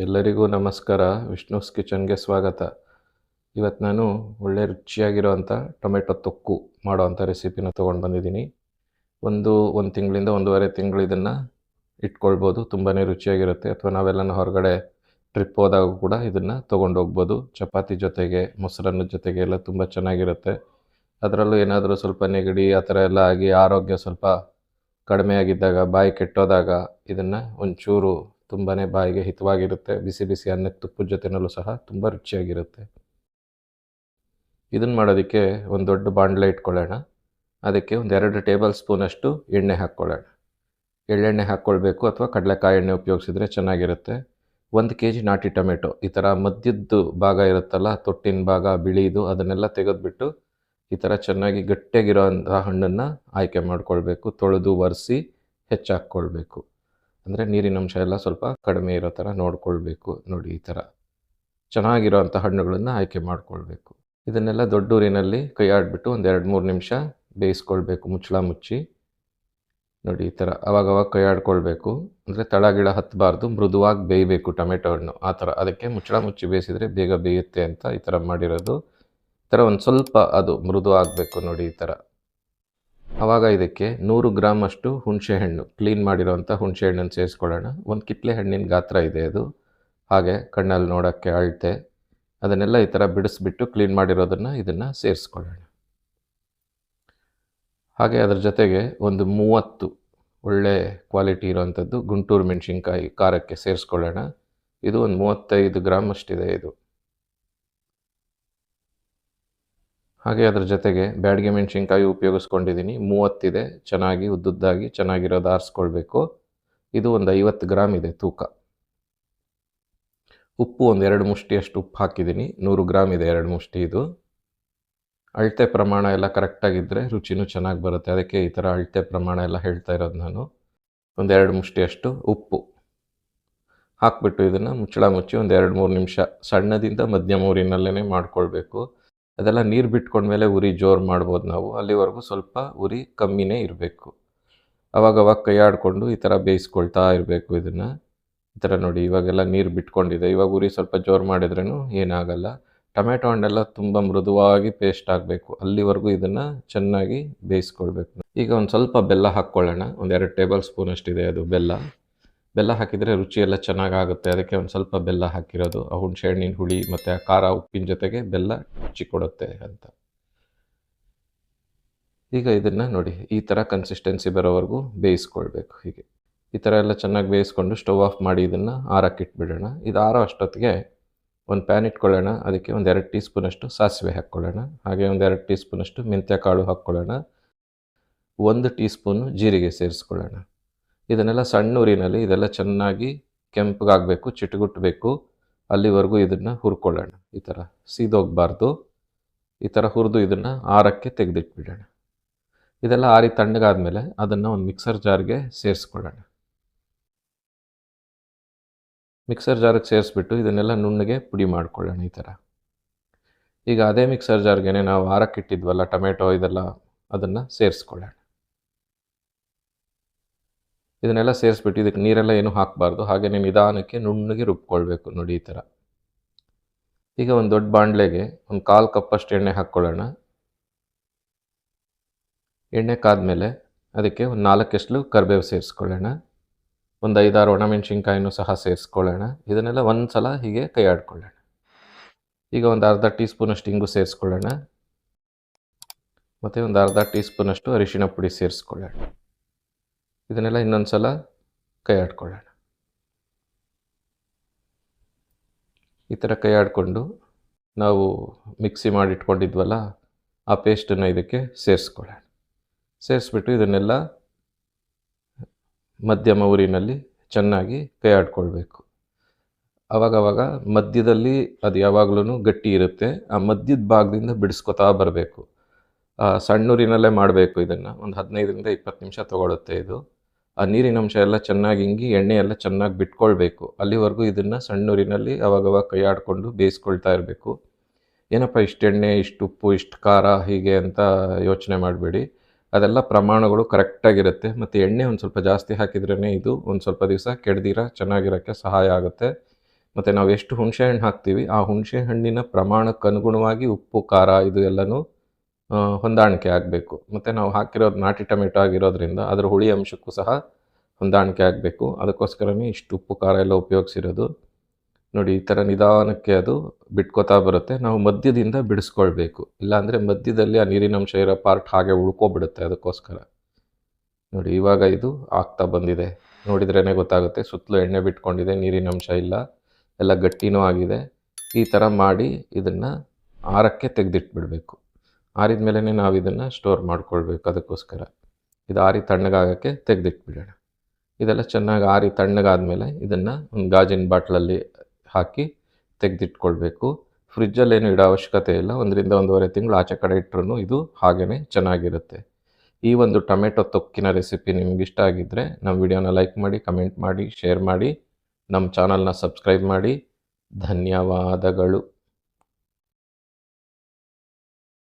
ಎಲ್ಲರಿಗೂ ನಮಸ್ಕಾರ. ವಿಷ್ಣುಸ್ ಕಿಚನ್ಗೆ ಸ್ವಾಗತ. ಇವತ್ತು ನಾನು ಒಳ್ಳೆ ರುಚಿಯಾಗಿರೋವಂಥ ಟೊಮೆಟೊ ತೊಕ್ಕು ಮಾಡೋವಂಥ ರೆಸಿಪಿನ ತೊಗೊಂಡು ಬಂದಿದ್ದೀನಿ. ಒಂದು ಒಂದು ತಿಂಗಳಿಂದ ಒಂದೂವರೆ ತಿಂಗಳು ಇದನ್ನು ಇಟ್ಕೊಳ್ಬೋದು. ತುಂಬಾ ರುಚಿಯಾಗಿರುತ್ತೆ. ಅಥವಾ ನಾವೆಲ್ಲನೂ ಹೊರಗಡೆ ಟ್ರಿಪ್ ಹೋದಾಗ ಕೂಡ ಇದನ್ನು ತೊಗೊಂಡು ಹೋಗ್ಬೋದು. ಚಪಾತಿ ಜೊತೆಗೆ, ಮೊಸರನ್ನ ಜೊತೆಗೆ ಎಲ್ಲ ತುಂಬ ಚೆನ್ನಾಗಿರುತ್ತೆ. ಅದರಲ್ಲೂ ಏನಾದರೂ ಸ್ವಲ್ಪ ನೆಗಡಿ, ಆ ಥರ ಎಲ್ಲ ಆಗಿ ಆರೋಗ್ಯ ಸ್ವಲ್ಪ ಕಡಿಮೆ ಆಗಿದ್ದಾಗ, ಬಾಯಿ ಕೆಟ್ಟೋದಾಗ ಇದನ್ನು ಒಂಚೂರು ತುಂಬಾ ಬಾಯಿಗೆ ಹಿತವಾಗಿರುತ್ತೆ. ಬಿಸಿ ಬಿಸಿ ಅನ್ನಕ್ಕೆ ತುಪ್ಪದ ಜೊತೆನಲ್ಲೂ ಸಹ ತುಂಬ ರುಚಿಯಾಗಿರುತ್ತೆ. ಇದನ್ನು ಮಾಡೋದಕ್ಕೆ ಒಂದು ದೊಡ್ಡ ಬಾಣಲೆ ಇಟ್ಕೊಳ್ಳೋಣ. ಅದಕ್ಕೆ ಒಂದು ಎರಡು ಟೇಬಲ್ ಸ್ಪೂನಷ್ಟು ಎಣ್ಣೆ ಹಾಕ್ಕೊಳ್ಳೋಣ. ಎಳ್ಳೆಣ್ಣೆ ಹಾಕ್ಕೊಳ್ಬೇಕು ಅಥವಾ ಕಡಲೆಕಾಯಿ ಎಣ್ಣೆ ಉಪಯೋಗಿಸಿದ್ರೆ ಚೆನ್ನಾಗಿರುತ್ತೆ. ಒಂದು ಕೆ ಜಿ ನಾಟಿ ಟೊಮೆಟೊ. ಈ ಥರ ಮಧ್ಯದ್ದು ಭಾಗ ಇರುತ್ತಲ್ಲ, ತೊಟ್ಟಿನ ಭಾಗ, ಬಿಳಿದು ಅದನ್ನೆಲ್ಲ ತೆಗೆದುಬಿಟ್ಟು ಈ ಥರ ಚೆನ್ನಾಗಿ ಗಟ್ಟಿಯಾಗಿರೋ ಹಣ್ಣನ್ನು ಆಯ್ಕೆ ಮಾಡಿಕೊಳ್ಬೇಕು. ತೊಳೆದು ಒರೆಸಿ ಹೆಚ್ಚಾಕ್ಕೊಳ್ಬೇಕು. ಅಂದರೆ ನೀರಿನ ಅಂಶ ಎಲ್ಲ ಸ್ವಲ್ಪ ಕಡಿಮೆ ಇರೋ ಥರ ನೋಡ್ಕೊಳ್ಬೇಕು ನೋಡಿ ಈ ಥರ ಚೆನ್ನಾಗಿರೋವಂಥ ಹಣ್ಣುಗಳನ್ನು ಆಯ್ಕೆ ಮಾಡ್ಕೊಳ್ಬೇಕು. ಇದನ್ನೆಲ್ಲ ದೊಡ್ಡ ಊರಿನಲ್ಲಿ ಕೈ ಆಡಿಬಿಟ್ಟು ಒಂದು ಎರಡು ಮೂರು ನಿಮಿಷ ಬೇಯಿಸ್ಕೊಳ್ಬೇಕು ಮುಚ್ಚಳ ಮುಚ್ಚಿ. ನೋಡಿ ಈ ಥರ ಅವಾಗವಾಗ ಕೈಯಾಡ್ಕೊಳ್ಬೇಕು. ಅಂದರೆ ತಳಗಿಳ ಹತ್ತಬಾರ್ದು ಮೃದುವಾಗಿ ಬೇಯಬೇಕು ಟೊಮೆಟೊ ಹಣ್ಣು. ಆ ಥರ ಅದಕ್ಕೆ ಮುಚ್ಚಳ ಮುಚ್ಚಿ ಬೇಯಿಸಿದರೆ ಬೇಗ ಬೇಯುತ್ತೆ ಅಂತ ಈ ಥರ ಮಾಡಿರೋದು. ಈ ಥರ ಒಂದು ಸ್ವಲ್ಪ ಅದು ಮೃದು ಆಗಬೇಕು ನೋಡಿ ಈ ಥರ ಆವಾಗ ಇದಕ್ಕೆ ನೂರು ಗ್ರಾಮ್ ಅಷ್ಟು ಹುಣಸೆ ಹಣ್ಣು ಕ್ಲೀನ್ ಮಾಡಿರೋವಂಥ ಹುಣಸೆ ಹಣ್ಣನ್ನು ಸೇರಿಸ್ಕೊಳ್ಳೋಣ. ಒಂದು ಕಿತ್ಲೆ ಹಣ್ಣಿನ ಗಾತ್ರ ಇದೆ ಅದು. ಹಾಗೆ ಕಣ್ಣಲ್ಲಿ ನೋಡೋಕ್ಕೆ ಅಳತೆ. ಅದನ್ನೆಲ್ಲ ಈ ಥರ ಬಿಡಿಸ್ಬಿಟ್ಟು ಕ್ಲೀನ್ ಮಾಡಿರೋದನ್ನು ಇದನ್ನು ಸೇರಿಸ್ಕೊಳ್ಳೋಣ. ಹಾಗೆ ಅದರ ಜೊತೆಗೆ ಒಂದು ಮೂವತ್ತು ಒಳ್ಳೆ ಕ್ವಾಲಿಟಿ ಇರೋವಂಥದ್ದು ಗುಂಟೂರು ಮೆಣಸಿನ್ಕಾಯಿ ಖಾರಕ್ಕೆ ಸೇರಿಸ್ಕೊಳ್ಳೋಣ. ಇದು ಒಂದು ಮೂವತ್ತೈದು ಗ್ರಾಮ್ ಅಷ್ಟಿದೆ ಇದು. ಹಾಗೆ ಅದರ ಜೊತೆಗೆ ಬ್ಯಾಡ್ಗೆ ಮೆಣಸಿನ್ಕಾಯಿ ಉಪಯೋಗಿಸ್ಕೊಂಡಿದ್ದೀನಿ ಮೂವತ್ತಿದೆ, ಚೆನ್ನಾಗಿ, ಉದ್ದುದ್ದಾಗಿ, ಚೆನ್ನಾಗಿರೋದು ಆರಿಸ್ಕೊಳ್ಬೇಕು. ಇದು ಒಂದು ಐವತ್ತು ಗ್ರಾಮ್ ಇದೆ ತೂಕ. ಉಪ್ಪು ಒಂದು ಎರಡು ಮುಷ್ಟಿಯಷ್ಟು ಉಪ್ಪು ಹಾಕಿದ್ದೀನಿ ನೂರು ಗ್ರಾಮ್ ಇದೆ ಎರಡು ಮುಷ್ಟಿ ಇದು. ಅಳತೆ ಪ್ರಮಾಣ ಎಲ್ಲ ಕರೆಕ್ಟಾಗಿದ್ದರೆ ರುಚಿನೂ ಚೆನ್ನಾಗಿ ಬರುತ್ತೆ. ಅದಕ್ಕೆ ಈ ಥರ ಅಳತೆ ಪ್ರಮಾಣ ಎಲ್ಲ ಹೇಳ್ತಾ ಇರೋದು ನಾನು. ಒಂದೆರಡು ಮುಷ್ಟಿಯಷ್ಟು ಉಪ್ಪು. ಹಾಕ್ಬಿಟ್ಟು ಇದನ್ನು ಮುಚ್ಚಳ ಮುಚ್ಚಿ ಒಂದು ಎರಡು ಮೂರು ನಿಮಿಷ ಸಣ್ಣದಿಂದ ಮಧ್ಯಮ ಊರಿನಲ್ಲೇ ಮಾಡ್ಕೊಳ್ಬೇಕು. ಅದೆಲ್ಲ ನೀರು ಬಿಟ್ಕೊಂಡ್ಮೇಲೆ ಉರಿ ಜೋರು ಮಾಡ್ಬೋದು ನಾವು. ಅಲ್ಲಿವರೆಗೂ ಸ್ವಲ್ಪ ಉರಿ ಕಮ್ಮಿನೇ ಇರಬೇಕು. ಅವಾಗ ಕೈ ಆಡಿಕೊಂಡು ಈ ಥರ ಬೇಯಿಸ್ಕೊಳ್ತಾ ಇರಬೇಕು ಇದನ್ನು. ಈ ಥರ ನೋಡಿ, ಇವಾಗೆಲ್ಲ ನೀರು ಬಿಟ್ಕೊಂಡಿದೆ. ಇವಾಗ ಉರಿ ಸ್ವಲ್ಪ ಜೋರು ಮಾಡಿದ್ರೂ ಏನಾಗಲ್ಲ. ಟೊಮೆಟೊ ಹಣ್ಣೆಲ್ಲ ತುಂಬ ಮೃದುವಾಗಿ ಪೇಸ್ಟ್ ಆಗಬೇಕು. ಅಲ್ಲಿವರೆಗೂ ಇದನ್ನು ಚೆನ್ನಾಗಿ ಬೇಯಿಸ್ಕೊಳ್ಬೇಕು. ಈಗ ಒಂದು ಸ್ವಲ್ಪ ಬೆಲ್ಲ ಹಾಕ್ಕೊಳ್ಳೋಣ. ಒಂದು ಎರಡು ಟೇಬಲ್ ಸ್ಪೂನ್ ಅಷ್ಟಿದೆ ಅದು ಬೆಲ್ಲ. ಬೆಲ್ಲ ಹಾಕಿದರೆ ರುಚಿ ಎಲ್ಲ ಚೆನ್ನಾಗಾಗುತ್ತೆ. ಅದಕ್ಕೆ ಒಂದು ಸ್ವಲ್ಪ ಬೆಲ್ಲ ಹಾಕಿರೋದು. ಆ ಹುಣಸೆ ಹಣ್ಣಿನ ಹುಳಿ ಮತ್ತು ಆ ಖಾರ ಉಪ್ಪಿನ ಜೊತೆಗೆ ಬೆಲ್ಲ ರುಚಿ ಕೊಡುತ್ತೆ ಅಂತ. ಈಗ ಇದನ್ನು ನೋಡಿ. ಈ ಥರ ಕನ್ಸಿಸ್ಟೆನ್ಸಿ ಬರೋವರೆಗೂ ಬೇಯಿಸ್ಕೊಳ್ಬೇಕು ಹೀಗೆ. ಈ ಥರ ಎಲ್ಲ ಚೆನ್ನಾಗಿ ಬೇಯಿಸ್ಕೊಂಡು ಸ್ಟವ್ ಆಫ್ ಮಾಡಿ ಇದನ್ನು ಆರಕ್ಕೆ ಇಟ್ಬಿಡೋಣ. ಇದು ಆರೋ ಅಷ್ಟೊತ್ತಿಗೆ ಒಂದು ಪ್ಯಾನ್ ಇಟ್ಕೊಳ್ಳೋಣ. ಅದಕ್ಕೆ ಒಂದು ಎರಡು ಟೀ ಸ್ಪೂನಷ್ಟು ಸಾಸಿವೆ ಹಾಕ್ಕೊಳ್ಳೋಣ. ಹಾಗೆ ಒಂದು ಎರಡು ಟೀ ಸ್ಪೂನಷ್ಟು ಮೆಂತ್ಯ ಕಾಳು ಹಾಕ್ಕೊಳ್ಳೋಣ. ಒಂದು ಟೀ ಸ್ಪೂನು ಜೀರಿಗೆ ಸೇರಿಸ್ಕೊಳ್ಳೋಣ. ಇದನ್ನೆಲ್ಲ ಸಣ್ಣ ಉರಿನಲ್ಲಿ ಇದೆಲ್ಲ ಚೆನ್ನಾಗಿ ಕೆಂಪಗಾಗಬೇಕು ಚಿಟುಗುಟ್ಟಬೇಕು ಅಲ್ಲಿವರೆಗೂ ಇದನ್ನು ಹುರ್ಕೊಳ್ಳೋಣ. ಈ ಥರ ಸೀದೋಗಬಾರ್ದು. ಈ ಥರ ಹುರಿದು ಇದನ್ನು ಆರಕ್ಕೆ ತೆಗೆದಿಟ್ಬಿಡೋಣ. ಇದೆಲ್ಲ ಆರಿ ತಣ್ಣಗಾದ್ಮೇಲೆ ಅದನ್ನು ಒಂದು ಮಿಕ್ಸರ್ ಜಾರ್ಗೆ ಸೇರಿಸ್ಕೊಳ್ಳೋಣ. ಮಿಕ್ಸರ್ ಜಾರಿಗೆ ಸೇರಿಸ್ಬಿಟ್ಟು ಇದನ್ನೆಲ್ಲ ನುಣ್ಣಗೆ ಪುಡಿ ಮಾಡ್ಕೊಳ್ಳೋಣ ಈ ಥರ ಈಗ ಅದೇ ಮಿಕ್ಸರ್ ಜಾರ್ಗೆ ನಾವು ಆರಕ್ಕಿಟ್ಟಿದ್ವಲ್ಲ, ಟೊಮೆಟೊ ಇದೆಲ್ಲ ಅದನ್ನು ಸೇರಿಸ್ಕೊಳ್ಳೋಣ. ಇದನ್ನೆಲ್ಲ ಸೇರಿಸ್ಬಿಟ್ಟು ಇದಕ್ಕೆ ನೀರೆಲ್ಲ ಏನೂ ಹಾಕಬಾರ್ದು. ಹಾಗೆಯೇ ನಿಧಾನಕ್ಕೆ ನುಣ್ಣಗೆ ರುಬ್ಕೊಳ್ಬೇಕು ನೋಡಿ ಈ ಥರ. ಈಗ ಒಂದು ದೊಡ್ಡ ಬಾಣಲೆಗೆ ಒಂದು ಕಾಲು ಕಪ್ಪಷ್ಟು ಎಣ್ಣೆ ಹಾಕ್ಕೊಳ್ಳೋಣ. ಎಣ್ಣೆ ಕಾದ್ಮೇಲೆ ಅದಕ್ಕೆ ಒಂದು ನಾಲ್ಕೆಷ್ಟು ಕರಿಬೇವು ಸೇರಿಸ್ಕೊಳ್ಳೋಣ. ಒಂದು ಐದಾರು ಒಣಮೆಣ್ಸಿನ್ಕಾಯಿನೂ ಸಹ ಸೇರಿಸ್ಕೊಳ್ಳೋಣ. ಇದನ್ನೆಲ್ಲ ಒಂದು ಸಲ ಹೀಗೆ ಕೈ ಆಡ್ಕೊಳ್ಳೋಣ ಈಗ ಒಂದು ಅರ್ಧ ಟೀ ಸ್ಪೂನಷ್ಟು ಇಂಗು ಸೇರಿಸ್ಕೊಳ್ಳೋಣ. ಮತ್ತು ಒಂದು ಅರ್ಧ ಟೀ ಸ್ಪೂನಷ್ಟು ಅರಿಶಿನ ಪುಡಿ ಸೇರಿಸ್ಕೊಳ್ಳೋಣ. ಇದನ್ನೆಲ್ಲ ಇನ್ನೊಂದು ಸಲ ಕೈ ಆಡ್ಕೊಳ್ಳೋಣ ಈ ಥರ ಕೈ ಆಡಿಕೊಂಡು ನಾವು ಮಿಕ್ಸಿ ಮಾಡಿಟ್ಕೊಂಡಿದ್ವಲ್ಲ, ಆ ಪೇಸ್ಟನ್ನು ಇದಕ್ಕೆ ಸೇರಿಸ್ಕೊಳ್ಳೋಣ. ಸೇರಿಸ್ಬಿಟ್ಟು ಇದನ್ನೆಲ್ಲ ಮಧ್ಯಮ ಊರಿನಲ್ಲಿ ಚೆನ್ನಾಗಿ ಕೈ ಆಡ್ಕೊಳ್ಬೇಕು ಆವಾಗವಾಗ ಮಧ್ಯದಲ್ಲಿ ಅದು ಯಾವಾಗಲೂ ಗಟ್ಟಿ ಇರುತ್ತೆ, ಆ ಮಧ್ಯದ ಭಾಗದಿಂದ ಬಿಡಿಸ್ಕೊತಾ ಬರಬೇಕು. ಸಣ್ಣೂರಿನಲ್ಲೇ ಮಾಡಬೇಕು ಇದನ್ನು. ಒಂದು ಹದಿನೈದರಿಂದ ಇಪ್ಪತ್ತು ನಿಮಿಷ ತೊಗೊಳುತ್ತೆ ಇದು. ಆ ನೀರಿನ ಅಂಶ ಎಲ್ಲ ಚೆನ್ನಾಗಿ ಇಂಗಿ, ಎಣ್ಣೆ ಎಲ್ಲ ಚೆನ್ನಾಗಿ ಬಿಟ್ಕೊಳ್ಬೇಕು. ಅಲ್ಲಿವರೆಗೂ ಇದನ್ನು ಸಣ್ಣೂರಿನಲ್ಲಿ ಅವಾಗವಾಗ ಕೈ ಆಡಿಕೊಂಡು ಬೇಯಿಸ್ಕೊಳ್ತಾ ಇರಬೇಕು. ಏನಪ್ಪ ಇಷ್ಟು ಎಣ್ಣೆ, ಇಷ್ಟು ಉಪ್ಪು, ಇಷ್ಟು ಖಾರ, ಹೀಗೆ ಅಂತ ಯೋಚನೆ ಮಾಡಬೇಡಿ. ಅದೆಲ್ಲ ಪ್ರಮಾಣಗಳು ಕರೆಕ್ಟಾಗಿರುತ್ತೆ ಮತ್ತು ಎಣ್ಣೆ ಒಂದು ಸ್ವಲ್ಪ ಜಾಸ್ತಿ ಹಾಕಿದ್ರೇ ಇದು ಒಂದು ಸ್ವಲ್ಪ ದಿವಸ ಕೆಡ್ದಿರ, ಚೆನ್ನಾಗಿರೋಕ್ಕೆ ಸಹಾಯ ಆಗುತ್ತೆ. ಮತ್ತು ನಾವು ಎಷ್ಟು ಹುಣಸೆ ಹಣ್ಣು ಹಾಕ್ತೀವಿ, ಆ ಹುಣಸೆ ಹಣ್ಣಿನ ಪ್ರಮಾಣಕ್ಕೆ ಅನುಗುಣವಾಗಿ ಉಪ್ಪು, ಖಾರ ಇದು ಎಲ್ಲನೂ ಹೊಂದಾಣಿಕೆ ಆಗಬೇಕು. ಮತ್ತು ನಾವು ಹಾಕಿರೋದು ನಾಟಿ ಟೊಮೆಟೊ ಆಗಿರೋದ್ರಿಂದ ಅದರ ಹುಳಿ ಅಂಶಕ್ಕೂ ಸಹ ಹೊಂದಾಣಿಕೆ ಆಗಬೇಕು. ಅದಕ್ಕೋಸ್ಕರನೇ ಇಷ್ಟು ಉಪ್ಪು, ಖಾರ ಎಲ್ಲ ಉಪಯೋಗಿಸಿರೋದು. ನೋಡಿ, ಈ ಥರ ನಿಧಾನಕ್ಕೆ ಅದು ಬಿಟ್ಕೋತಾ ಬರುತ್ತೆ. ನಾವು ಮಧ್ಯದಿಂದ ಬಿಡಿಸ್ಕೊಳ್ಬೇಕು. ಇಲ್ಲಾಂದರೆ ಮಧ್ಯದಲ್ಲಿ ಆ ನೀರಿನ ಅಂಶ ಇರೋ ಪಾರ್ಟ್ ಹಾಗೆ ಉಳ್ಕೊಬಿಡುತ್ತೆ ಅದಕ್ಕೋಸ್ಕರ. ನೋಡಿ, ಇವಾಗ ಇದು ಆಗ್ತಾ ಬಂದಿದೆ. ನೋಡಿದ್ರೇ ಗೊತ್ತಾಗುತ್ತೆ. ಸುತ್ತಲೂ ಎಣ್ಣೆ ಬಿಟ್ಕೊಂಡಿದೆ, ನೀರಿನ ಅಂಶ ಇಲ್ಲ. ಎಲ್ಲ ಗಟ್ಟಿನೂ ಆಗಿದೆ. ಈ ಥರ ಮಾಡಿ ಇದನ್ನು ಆರಕ್ಕೆ ತೆಗೆದಿಟ್ಬಿಡಬೇಕು. ಆರಿದ ಮೇಲೇ ನಾವು ಇದನ್ನು ಸ್ಟೋರ್ ಮಾಡ್ಕೊಳ್ಬೇಕು ಅದಕ್ಕೋಸ್ಕರ. ಇದು ಆರಿ ತಣ್ಣಗಾಗೋಕ್ಕೆ ತೆಗೆದಿಟ್ಬಿಡೋಣ. ಇದೆಲ್ಲ ಚೆನ್ನಾಗಿ ಆರಿ ತಣ್ಣಗಾದಮೇಲೆ ಇದನ್ನು ಒಂದು ಗಾಜಿನ ಬಾಟ್ಲಲ್ಲಿ ಹಾಕಿ ತೆಗೆದಿಟ್ಕೊಳ್ಬೇಕು. ಫ್ರಿಜ್ಜಲ್ಲೇನು ಇಡೋ ಅವಶ್ಯಕತೆ ಇಲ್ಲ. ಒಂದರಿಂದ ಒಂದೂವರೆ ತಿಂಗಳು ಆಚೆ ಕಡೆ ಇಟ್ಟರು ಇದು ಹಾಗೇ ಚೆನ್ನಾಗಿರುತ್ತೆ. ಈ ಒಂದು ಟೊಮೆಟೊ ತೊಕ್ಕಿನ ರೆಸಿಪಿ ನಿಮ್ಗೆ ಇಷ್ಟ ಆಗಿದ್ದರೆ ನಮ್ಮ ವಿಡಿಯೋನ ಲೈಕ್ ಮಾಡಿ, ಕಮೆಂಟ್ ಮಾಡಿ, ಶೇರ್ ಮಾಡಿ ನಮ್ಮ ಚಾನಲ್ನ ಸಬ್ಸ್ಕ್ರೈಬ್ ಮಾಡಿ. ಧನ್ಯವಾದಗಳು.